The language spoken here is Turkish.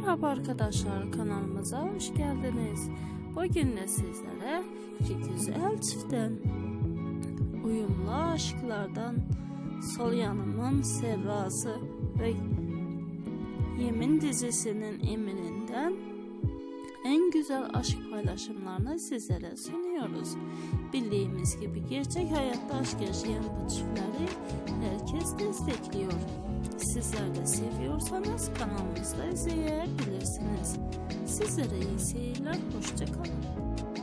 Merhaba arkadaşlar kanalımıza hoş geldiniz. Bugün de sizlere iki güzel çiften uyumlu aşklardan Sol Yanımın Serrası ve Yemin dizisinin emininden en güzel aşk paylaşımlarını sizlere sunuyoruz. Bildiğimiz gibi gerçek hayatta aşk yaşayan bu çiftleri herkes destekliyor. Sizler de seviyorsanız kanalımızda izleyebilirsiniz. Sizlere iyi seyirler, hoşçakalın.